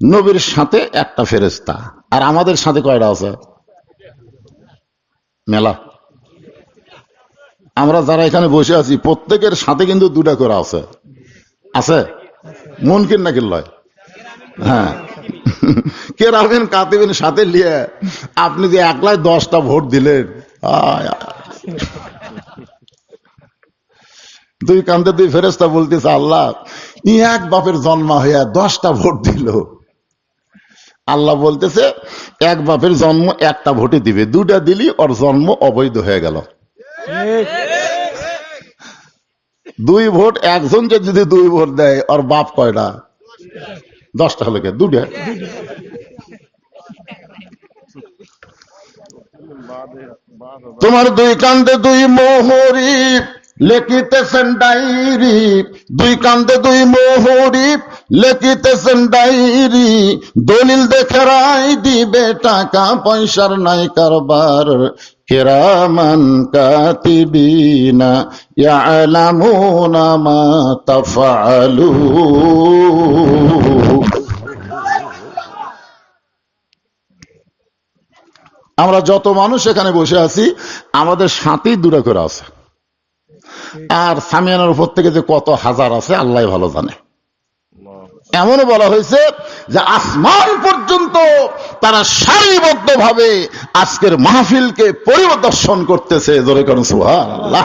নবীর সাথে একটা ফেরেস্তা আর আমাদের সাথে কয়টা আছে? মেলা। আমরা যারা এখানে বসে আছি, প্রত্যেকের সাথে কিন্তু দুটা করে আছে। আছে? মন কিন না কিনলয় হ্যাঁ। কে রাখবেন কাতিবেন সাথে নিয়ে আপনি যে একলাই দশটা ভোট দিলেন। দুই কান্দে দুই ফেরেস্তা বলতেছে, আল্লাহ ই এক বাপের জন্মা হইয়া দশটা ভোট দিল। আল্লাহ বলতেছে, এক বাপের জন্ম একটা ভোটে দিবে দুটা দিলি ওর জন্ম অবৈধ হয়ে গেল। দুই ভোট একজন যে যদি দুই ভোট দেয়, ওর বাপ কয়টা? দশটা হলো কে? দুটা তোমার দুই কান্দে দুই মোহরি লেখিতেছেন ডাইরি দুই কান্দে, দুই মোহরি। লেখিতেছেন ডাইরি দলিল দেখে রায় দিবে টাকা, পয়সার নাই কারবার। কেরামান কাতিবিনা ইয়ালামুনা মা তাফআলুন আমরা যত মানুষ এখানে বসে আছি, আমাদের সাথেই দূরে করে আছে। আর সামিয়ানার উপর থেকে যে কত হাজার আছে আল্লাহ ভালো জানে। এমনও বলা হয়েছে যে আসমান পর্যন্ত তারা সারিবদ্ধ ভাবে আজকের মাহফিলকে পরিদর্শন করতেছে। জোরে করুন সুবহানাল্লাহ।